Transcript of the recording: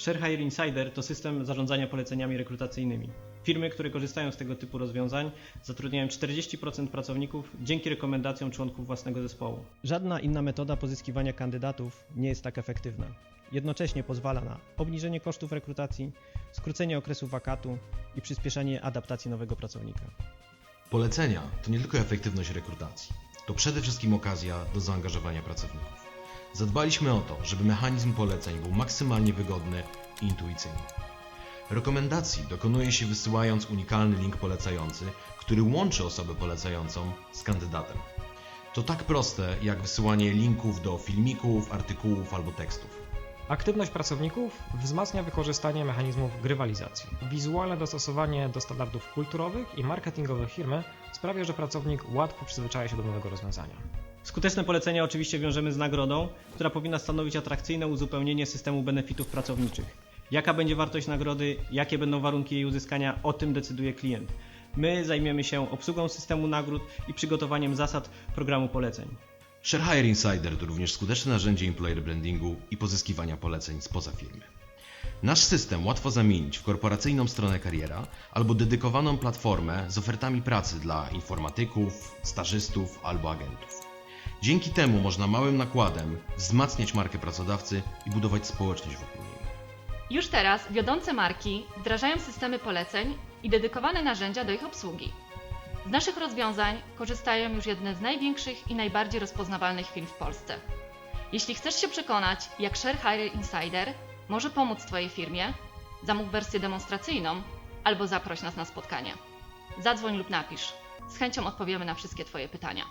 ShareHire Insider to system zarządzania poleceniami rekrutacyjnymi. Firmy, które korzystają z tego typu rozwiązań, zatrudniają 40% pracowników dzięki rekomendacjom członków własnego zespołu. Żadna inna metoda pozyskiwania kandydatów nie jest tak efektywna. Jednocześnie pozwala na obniżenie kosztów rekrutacji, skrócenie okresu wakatu i przyspieszenie adaptacji nowego pracownika. Polecenia to nie tylko efektywność rekrutacji, to przede wszystkim okazja do zaangażowania pracowników. Zadbaliśmy o to, żeby mechanizm poleceń był maksymalnie wygodny i intuicyjny. Rekomendacji dokonuje się wysyłając unikalny link polecający, który łączy osobę polecającą z kandydatem. To tak proste jak wysyłanie linków do filmików, artykułów albo tekstów. Aktywność pracowników wzmacnia wykorzystanie mechanizmów grywalizacji. Wizualne dostosowanie do standardów kulturowych i marketingowych firmy sprawia, że pracownik łatwo przyzwyczaja się do nowego rozwiązania. Skuteczne polecenia oczywiście wiążemy z nagrodą, która powinna stanowić atrakcyjne uzupełnienie systemu benefitów pracowniczych. Jaka będzie wartość nagrody, jakie będą warunki jej uzyskania, o tym decyduje klient. My zajmiemy się obsługą systemu nagród i przygotowaniem zasad programu poleceń. ShareHire Insider to również skuteczne narzędzie employer brandingu i pozyskiwania poleceń spoza firmy. Nasz system łatwo zamienić w korporacyjną stronę kariera albo dedykowaną platformę z ofertami pracy dla informatyków, stażystów albo agentów. Dzięki temu można małym nakładem wzmacniać markę pracodawcy i budować społeczność wokół niej. Już teraz wiodące marki wdrażają systemy poleceń i dedykowane narzędzia do ich obsługi. Z naszych rozwiązań korzystają już jedne z największych i najbardziej rozpoznawalnych firm w Polsce. Jeśli chcesz się przekonać, jak ShareHire Insider może pomóc Twojej firmie, zamów wersję demonstracyjną albo zaproś nas na spotkanie. Zadzwoń lub napisz. Z chęcią odpowiemy na wszystkie Twoje pytania.